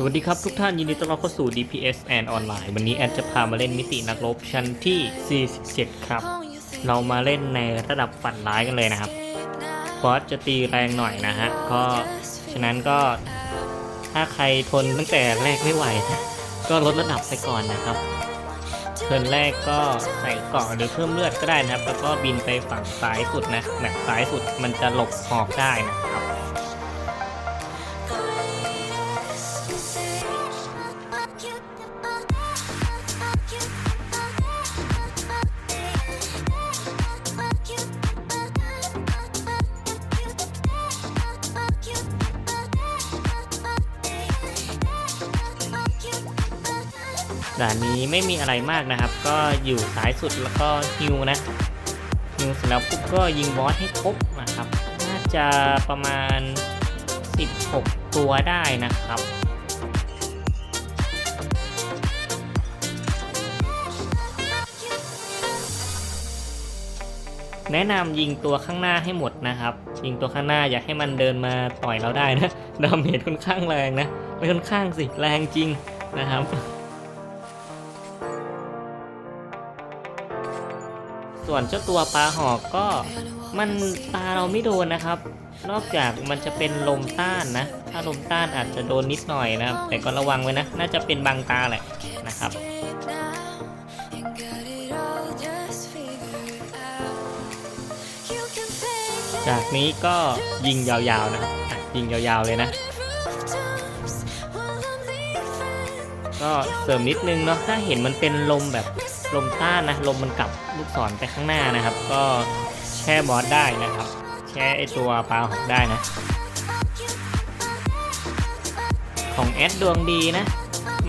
สวัสดีครับทุกท่านยินดีต้อนรับเข้าสู่ DPS and ออนไลน์วันนี้แอดจะพามาเล่นมิตินักรบชั้นที่ 47 ครับ เรามาเล่นในระดับฝันร้ายกันเลยนะครับบอสจะตีแรงหน่อยนะฮะ ก็ฉะนั้นก็ถ้าใครทนตั้งแต่แรกไม่ไหวนะก็ลดระดับไปก่อนนะครับเทิร์นแรกก็ใส่เกาะหรือเพิ่มเลือดก็ได้นะครับ แล้วก็บินไปฝั่งซ้ายสุดนะแบบซ้ายสุดมันจะหลบหอกได้นะครับ ด่านนี้ไม่มีอะไรมากนะครับ ก็อยู่ซ้ายสุดแล้วก็ฮิวนะฮิวเสร็จแล้วปุ๊บก็ยิงบอสให้ครบนะครับ น่าจะประมาณ 16 ตัวได้นะครับแนะนำยิงตัวข้างหน้าให้หมดนะครับ ยิงตัวข้างหน้าอย่าให้มันเดินมาต่อยเราได้นะดาเมจค่อนข้างแรงนะไม่ค่อนข้างสิแรงจริงนะครับ ส่วนเจ้าตัวปลาหอกก็มันตาเราไม่โดนนะครับ นอกจากมันจะเป็นลมต้านนะ ถ้าลมต้านอาจจะโดนนิดหน่อยนะครับ แต่ก็ระวังไว้นะ น่าจะเป็นบางตาแหละนะครับจากนี้ก็ยิงยาวๆนะครับยิงยาวๆเลยนะ ก็เสริมนิดนึงเนาะถ้าเห็นมันเป็นลมแบบลมต้านนะลมมันกลับลูกศรไปข้างหน้านะครับ ก็แช่บอสได้นะครับ แช่ไอตัวปลาหอกได้นะ ของแอดดวงดีนะ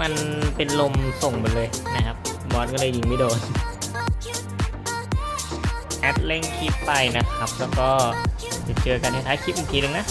มันเป็นลมส่งไปเลยนะครับ บอสก็เลยยิงไม่โดนแอดเล่งคลิปไปนะครับ แล้วก็จะเจอกันในท้ายคลิปอีกทีนึงนะ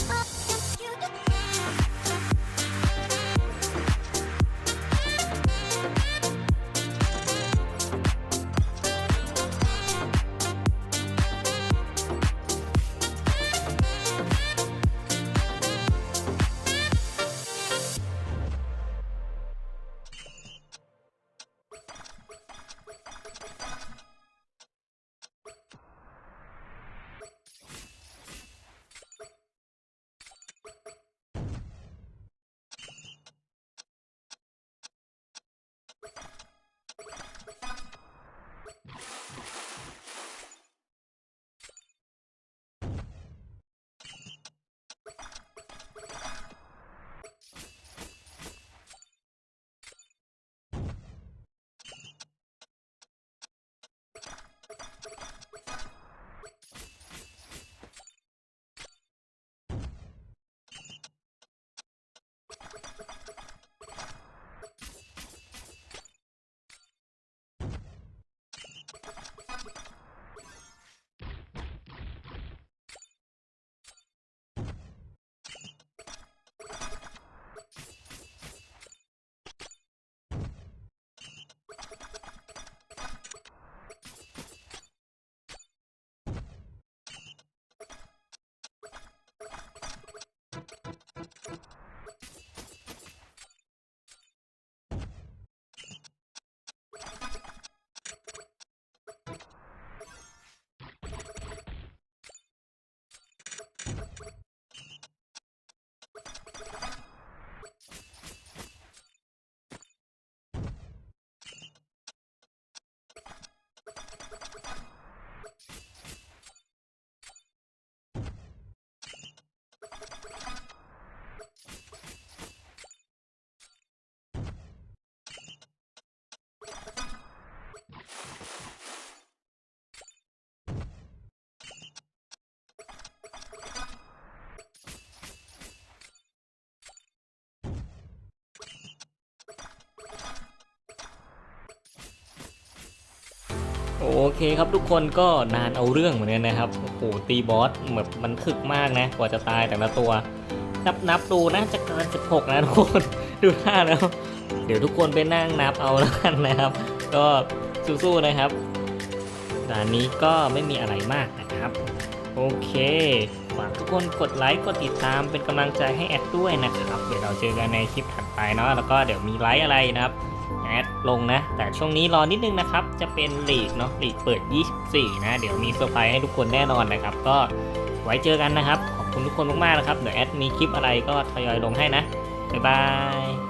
โอเคครับทุกคนก็นานเอาเรื่องเหมือนกันนะครับโอ้โหตีบอสแบบมันถึกมากนะ กว่าจะตายแต่ละตัว นับนับดูน่าจะเกิน16 นะทุกคนดูท่าแล้ว เดี๋ยวทุกคนไปนั่งนับเอาแล้วกันนะครับ ก็สู้ๆนะครับด่านนี้ก็ไม่มีอะไรมากนะครับ โอเคฝากทุกคนกดไลค์กดติดตามเป็นกำลังใจให้แอดด้วยนะครับ เดี๋ยวเราเจอกันในคลิปถัดไปเนาะแล้วก็เดี๋ยวมีไลฟ์อะไรนะครับ แอดลงนะ แต่ช่วงนี้รอนิดนึงนะครับ จะเป็นลีกเนาะลีกเปิด 24 นะ เดี๋ยวมีเซอร์ไพรส์ให้ทุกคนแน่นอนนะครับ ก็ไว้เจอกันนะครับ ขอบคุณทุกคนมากๆนะครับ เดี๋ยวแอดมีคลิปอะไรก็ทยอยลงให้นะ บ๊ายบาย